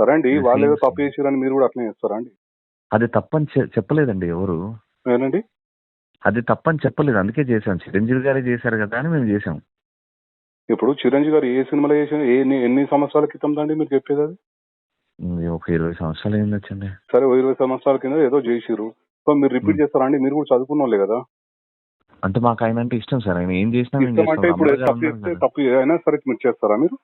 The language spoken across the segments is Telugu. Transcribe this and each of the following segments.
సరే అండి? వాళ్ళు ఏదో. తప్పు చేసారని మీరు కూడా అట్లనే చేస్తారా అండి? అది తప్పని చె- చెప్పలేదండి ఎవరు. ఏనండి? అది తప్పని చెప్పలేదు. అందుకే చేశాం. చిరంజీవి గారే చేశారు కదా అని మేము చేసాం ఇప్పుడు చిరంజీవి గారు ఏ సినిమాలో చేసిన ఏ ఎన్ని- ఎన్ని సంవత్సరాల క్రితం దండి మీరు చెప్పేది అది? ఒక ఇరవై సంవత్సరాలు ఏం వచ్చండి. సరే ఓ ఇరవై సంవత్సరాల కింద ఏదో చేసిరు సో మీరు రిపీట్. చేస్తారా అండి? మీరు కూడా చదువుకున్న వాళ్ళే కదా. అంటే మాకు ఆయన అంటే ఇష్టం సార్. ఆయన ఏం చేసినా మేము ఇష్టం అంటే చేస్తాం. ఇప్పుడు అమర్ గారు తప్పు ఉన్నారు చేస్తే కదా. తప్పు అయినా సరే మీరు చేస్తారా మీరు?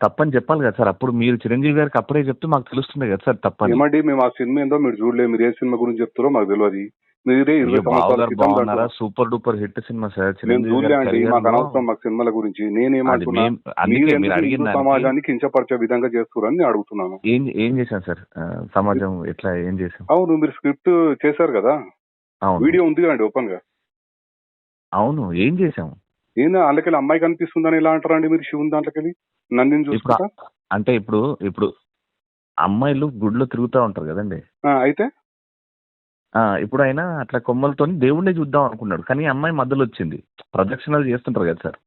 తప్పని చెప్పాలి కదా సార్. అప్పుడు మీరు చిరంజీవి గారికి అప్పుడే చెప్తే మాకు తెలుస్తుంది కదా సార్ తప్పని. ఏమండి మేము ఆ సినిమా ఏందో మీరు చూడలేదు. మీరు ఏ సినిమా గురించి చెప్తారో మాకు తెలియదు మీరే ఇరవై సంవత్సరాల క్రితం బాగున్నారా? Super duper hit cinema sir. మేము చిరంజీవి చూడలే గారి అండి career మాకు లో అనవసరం మాకు సినిమాల గురించి. అది నేనేమంటున్నా మేం- అందుకే మీరు మీరు ఎందుకు అడిగిన హిందూ దానికి. సమాజాన్ని కించపరిచే విధంగా చేస్తున్నారని నేను అడుగుతున్నాను. ఏం ఏం చేశాం సార్? ఆ, సమాజం ఎట్లా ఏం చేశాం? అవును మీరు స్క్రిప్ట్ చేశారు కదా. అవును. వీడియో ఉంది కదండి ఓపెన్గా అవును ఏం చేశాం? ఏందా అందుకెళ్ళి అమ్మాయి కనిపిస్తుందని ఎలా అంటారండి మీరు శివుని దాంట్లోకెళ్ళి? నందిని చూసుకుంటా? అంటే ఇప్పుడు ఇప్పుడు అమ్మాయిలు గుడిలో తిరుగుతూ ఉంటారు కదండి. అయితే? ఆ ఇప్పుడు ఆయన అట్లా కొమ్మలతో దేవుణ్ణి చూద్దాం అనుకున్నాడు. కానీ అమ్మాయి మధ్యలో వచ్చింది. ప్రదక్షిణలు చేస్తుంటారు కదా సార్.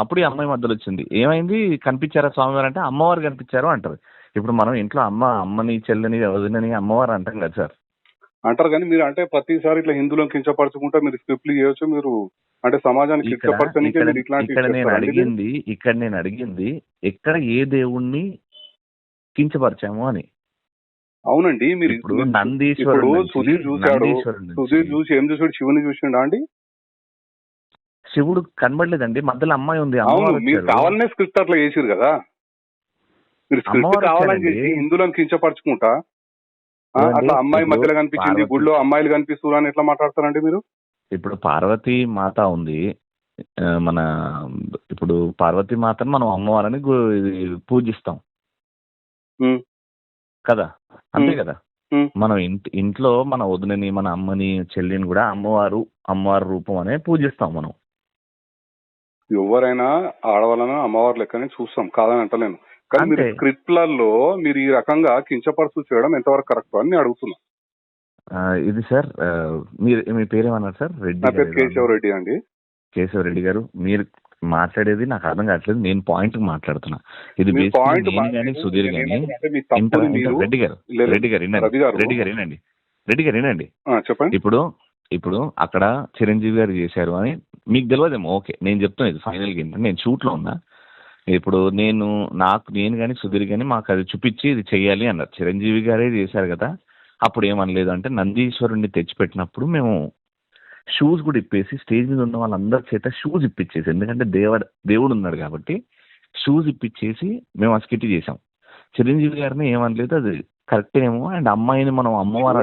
అప్పుడు ఈ అమ్మాయి మధ్యలో వచ్చింది. ఏమైంది? కనిపించారా స్వామివారు అంటే అమ్మవారు కనిపించారు అంటారు. ఇప్పుడు మనం ఇంట్లో అమ్మ అమ్మని చెల్లని వదినని అమ్మవారు అంటాం కదా సార్. అంటారు కానీ మీరు అంటే ప్రతిసారి ఇట్లా హిందువులను కించపరచుకుంటా మీరు స్క్రిప్ట్లు చేయొచ్చు మీరు అంటే సమాజాన్ని ఇక్కడ మీరు ఇట్లాంటి ఇక్కడ నేను అడిగింది ఇక్కడ నేను అడిగింది ఎక్కడ ఏ దేవుణ్ణి కించపరిచాము అని. అవునండి మీరు ఇప్పుడు నందీశ్వరుడు సుధీర్ చూశాడు. సుధీర్ చూసి ఏం చూసాడు శివుని చూసిండా అండి? శివుడు కనబడలేదండి మధ్యలో అమ్మాయి ఉంది అవును మీరు. కావాలనే స్క్రిప్ట్ అట్లా చేసిరు కదా? మీరు స్క్రిప్ట్ కావాలని. చేసి హిందువులను కించపరచుకుంటా? అట్లా అమ్మాయి మధ్యలో కనిపించింది గుడిలో అమ్మాయిలు కనిపిస్తున్నారు అని ఎట్లా మాట్లాడతారండి మీరు? ఇప్పుడు పార్వతీ మాత ఉంది. మన ఇప్పుడు పార్వతీ మాతను మనం అమ్మవారని పూజిస్తాం. కదా? అంతే. కదా. మనం ఇంటి ఇంట్లో మన వదినని మన అమ్మని చెల్లిని కూడా అమ్మవారు అమ్మవారి రూపం అనే పూజిస్తాం మనం. ఎవరైనా ఆడవాళ్ళని అమ్మవారి లెక్కనే చూస్తాం కాదని అంటలేను. కానీ మీరు. స్క్రిప్ట్లలో మీరు ఈ రకంగా కించపరుచు చేయడం ఎంతవరకు కరెక్ట్ అని నేను అడుగుతున్నా. ఆ, ఇది సార్ మీరు మీ పేరేమన్నారు సార్? రెడ్డి నా పేరు గారు కేశవ్ రెడ్డి అండి. కేశవ్ రెడ్డి గారు మీరు మాట్లాడేది నాకు అర్థం కావట్లేదు నేను పాయింట్ మాట్లాడుతున్నా. ఇది మీ basically పాయింట్ నేను కానీ సుధీర్ కానీ అంటే మీ తప్పుని మీరు రెడ్డి గారు లేదు, రెడ్డి గారు వినండి గారు. రెడ్డి గారు వినండి రెడ్డి గారు వినండి. ఆ, చెప్పండి. ఇప్పుడు ఇప్పుడు అక్కడ చిరంజీవి గారు చేశారు అని మీకు తెలియదేమో ఓకే నేను చెప్తాను ఇది ఫైనల్ ఏంటంటే నేను షూట్లో ఉన్నా. ఇప్పుడు నేను నాకు నేను కానీ సుధీర్ కానీ మాకు అది చూపించి ఇది చెయ్యాలి అన్నారు. చిరంజీవి గారే చేశారు కదా అప్పుడు ఏమనలేదు అంటే నందీశ్వరుణ్ణి తెచ్చిపెట్టినప్పుడు మేము షూస్ కూడా ఇప్పేసి స్టేజ్ మీద ఉన్న వాళ్ళందరి చేత షూస్ ఇప్పించేసి ఎందుకంటే దేవుడు దేవుడు ఉన్నాడు కాబట్టి షూస్ ఇప్పించేసి మేము ఆ స్కిట్ చేసాం చిరంజీవి గారిని ఏమనలేదు అది కరెక్ట్ ఏమో అండ్ అమ్మాయిని మనం అమ్మవారు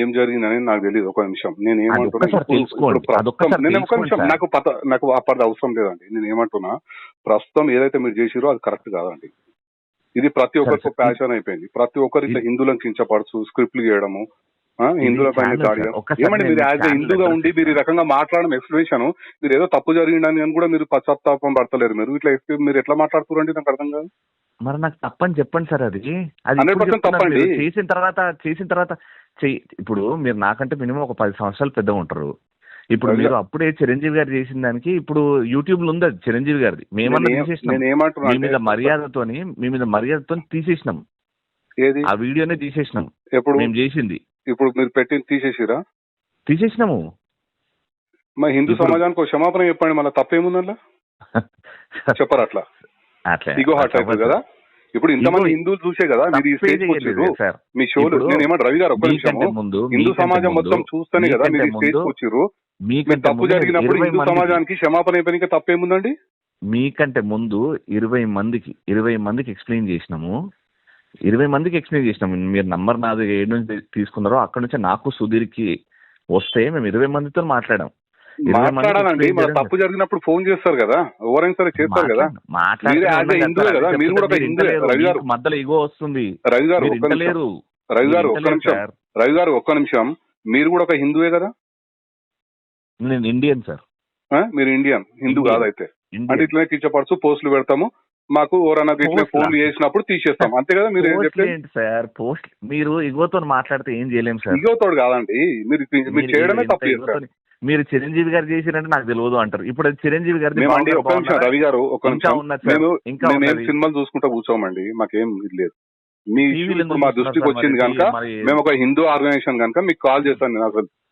ఏం జరిగిందని నాకు తెలియదు ఒక నిమిషం. నేను ఏమంటున్నా. నాకు నాకు అవసరం లేదండి. నేను ఏమంటున్నా ప్రస్తుతం ఏదైతే మీరు చేసిరో అది కరెక్ట్ కాదండి. ఇది ప్రతి ఒక్కరికి ప్యాషన్ అయిపోయింది. ప్రతి ఒక్కరు ఇట్లా హిందువులను కించపరచు స్క్రిప్ట్లు చేయడము హిందువుల పైన ఏమండి మీరు యాజ్ హిందూగా ఉండి మీరు ఈ. రకంగా మాట్లాడడం ఎక్స్ప్లెనేషన్ మీరు ఏదో తప్పు జరిగిందని అని కూడా మీరు పశ్చాత్తాపం పడతలేరు మీరు. ఇట్లా మీరు ఎట్లా మాట్లాడుతున్నారండి నాకు అర్థం కాదు. మరి నాకు తప్పని చెప్పండి సార్ అది. అది 100% ఇప్పుడు చెప్తున్నాను తప్పండి. మీరు. చేసిన తర్వాత చేసిన తర్వాత ఇప్పుడు మీరు నాకంటే మినిమం ఒక పది సంవత్సరాలు పెద్దగా ఉంటారు. ఇప్పుడు. మీరు అప్పుడే చిరంజీవి గారు చేసిన దానికి ఇప్పుడు యూట్యూబ్లో ఉంది అది చిరంజీవి గారిది. మేమన్నా తీసేసినాం. మీ మీద మర్యాదతోని మీ మీద మర్యాదతో తీసేసినాం. ఆ వీడియోనే తీసేసినాం. ఎప్పుడు? మేము చేసింది. ఇప్పుడు మీరు పెట్టింది తీసేసిరా? తీసేసినాము. మా హిందూ సమాజానికి ఒక క్షమాపణ చెప్పండి మళ్ళీ తప్పేముందల్లా? చెప్పరు అట్లా? అట్లా. ఇగో హార్ట్ అవుతుంది కదా? ఇప్పుడు ఇంతమంది హిందువులు చూసే కదా మీరు ఈ స్టేజ్ వచ్చారు మీ షోలు నేను రవి గారు ఒక్క ముందు హిందూ సమాజం మొత్తం చూస్తేనే కదా మీరు స్టేజ్ వచ్చారు మీకంటే తప్పు ముందు జరిగినప్పుడు ఇరవై హిందూ మందికి- సమాజానికి క్షమాపణ అయిపోయినాక తప్పేముందండి మీకంటే ముందు ఇరవై మందికి ఇరవై మందికి ఎక్స్ప్లెయిన్ చేసినాము. ఇరవై మందికి ఎక్స్ప్లెయిన్ చేసినాము. మీరు నంబర్ నాది ఏడు నుంచి తీసుకున్నారో అక్కడ నుంచి నాకు సుధీర్కి వస్తే మేము ఇరవై మందితో మాట్లాడాం. మాట్లాడాలండి. తప్పు జరిగినప్పుడు ఫోన్ చేస్తారు కదా? ఎవరైనా సరే చేస్తారు కదా? మీరు కూడా. రవి గారు. మీకు మధ్యలో ఇగో వస్తుంది. రవి గారు రవి గారు ఒక్క నిమిషం. రవి గారు ఒక్క నిమిషం. మీరు కూడా ఒక హిందువే కదా? నేను ఇండియన్ సార్ ఆ? మీరు ఇండియన్ హిందూ ఇండియన్. కాదైతే. అంటే ఇట్లనే కించపరుచు పోస్టులు పెడతాము. మాకు ఎవరన్నా ఇట్లా? ఫోన్లు చేసినప్పుడు తీసేస్తాం. అంతే కదా మీరు ఏంటి సార్ పోస్ట్ మీరు ఇగోతో మాట్లాడితే ఏం చేయలేం సార్ ఇగోతోడు కాదండి. మీరు మీరు చేయడమే తప్పు చేస్తారు మీరు చిరంజీవి గారు చేసిరంటే నాకు తెలియదు అంటారు. ఇప్పుడు చిరంజీవి గారి ఒక్క నిమిషం రవి గారు ఇంకా నిమిషం. మేము ఇంకా. సినిమాలు చూసుకుంటా కూర్చోమండి. మాకేం ఇది లేదు. మీ దృష్టికి వచ్చింది? కనుక మేము ఒక హిందూ ఆర్గనైజేషన్ కనుక మీకు కాల్ చేశాను నేను అసలు.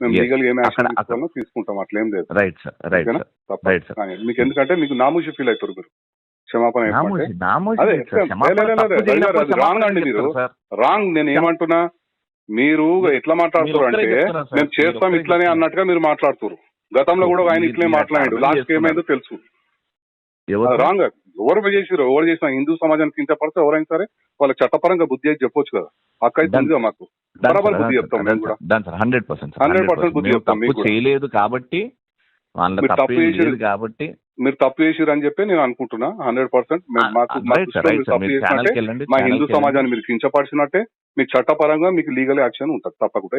మేము. లీగల్ ఏం అక్కడ- తీసుకుంటాం అట్లేం లేదు. రైట్ సార్ రైట్ ఓకేనా? సార్ తప్ప రైట్ సార్ కానీ మీకు ఎందుకంటే మీకు నామూషి ఫీల్ అవుతారు మీరు క్షమాపణ లేదు. లేదు, లేదు, లేదు, లేదు, wrong అండి మీరు. రాంగ్ నేను ఏమంటున్నా? మీరు ఎట్లా ఒక్కరే అంటే. మేము చేస్తాం ఇట్లానే. అన్నట్టుగా మీరు మాట్లాడుతారు గతంలో కూడా ఆయన ఇట్లే మాట్లాడాడు. లాస్ట్. ఏమైందో తెలుసు? రాంగ్ ఎవరు చేసిరు ఎవరు చేసినా హిందూ సమాజానికి కించపడితే ఎవరైనా సరే వాళ్ళకి చట్టపరంగా బుద్ధి అయితే చెప్పొచ్చు కదా. హక్కు అయితే మాకు. బరాబర్ సార్, బుద్ధి done చెప్తాం సార్, మేము done కూడా. సార్, done సార్, 100% సార్, 100% బుద్ధి మేము చెప్తాం తప్పు మీకు కూడా. చేయలేదు కాబట్టి వాళ్ళ తప్పు కాబట్టి మీరు తప్పు చేసిరు అని చెప్పి నేను అనుకుంటున్నా. హండ్రెడ్ పర్సెంట్ మా హిందూ. సమాజాన్ని మీరు కించపరిచినట్టే మీకు చట్టపరంగా మీకు లీగల్ యాక్షన్ ఉంటుంది తప్పకుండా.